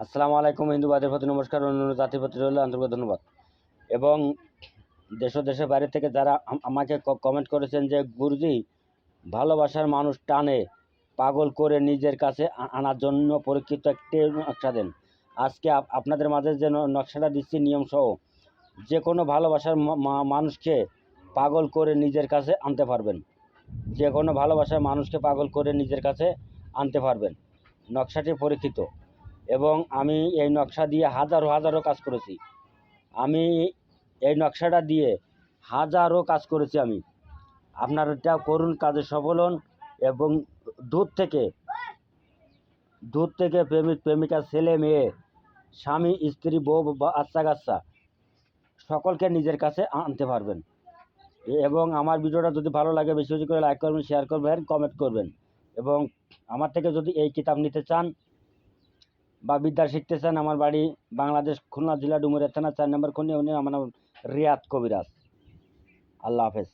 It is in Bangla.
আসসালামু আলাইকুম হিন্দুবাদের প্রতি নমস্কার অন্য জাতির প্রতি রইল আন্তরিক ধন্যবাদ। এবং দেশ দেশের বাইরে থেকে যারা আম- আমাকে কমেন্ট করেছেন যে, গুরুজি, ভালোবাসার মানুষ টানে, পাগল করে নিজের কাছে আনার জন্য পরীক্ষিত একটি নকশা দেন। আজকে আপনাদের মাঝে যে নকশাটা দিচ্ছি নিয়ম সহ যে কোনো ভালোবাসার মানুষকে পাগল করে নিজের কাছে আনতে পারবেন। যে কোনো ভালোবাসার মানুষকে পাগল করে নিজের কাছে আনতে পারবেন। নকশাটি পরীক্ষিত। এবং আমি এই নকশা দিয়ে হাজারো হাজারো কাজ করেছি। আমি এই নকশাটা দিয়ে হাজারো কাজ করেছি আমি। আপনারা করুন, কাজে সফল হন এবং দূর থেকে দূর থেকে প্রেমিক, প্রেমিকা, ছেলে, মেয়ে, স্বামী, স্ত্রী, বউ বাচ্চা কাচ্চা সকলকে নিজের কাছে আনতে পারবেন। এবং আমার ভিডিওটা যদি ভালো লাগে, বেশি বেশি করে লাইক করবেন শেয়ার করবেন কমেন্ট করবেন। এবং আমার থেকে যদি এই কিতাব নিতে চান বা বিদ্যা শিখতে চান আমার বাড়ি বাংলাদেশ খুলনা জেলা ডুমুরিয়া থানা, চার নম্বর খুনি, উনি আমার নাম রিয়াদ কবিরাজ। আল্লাহ হাফেজ।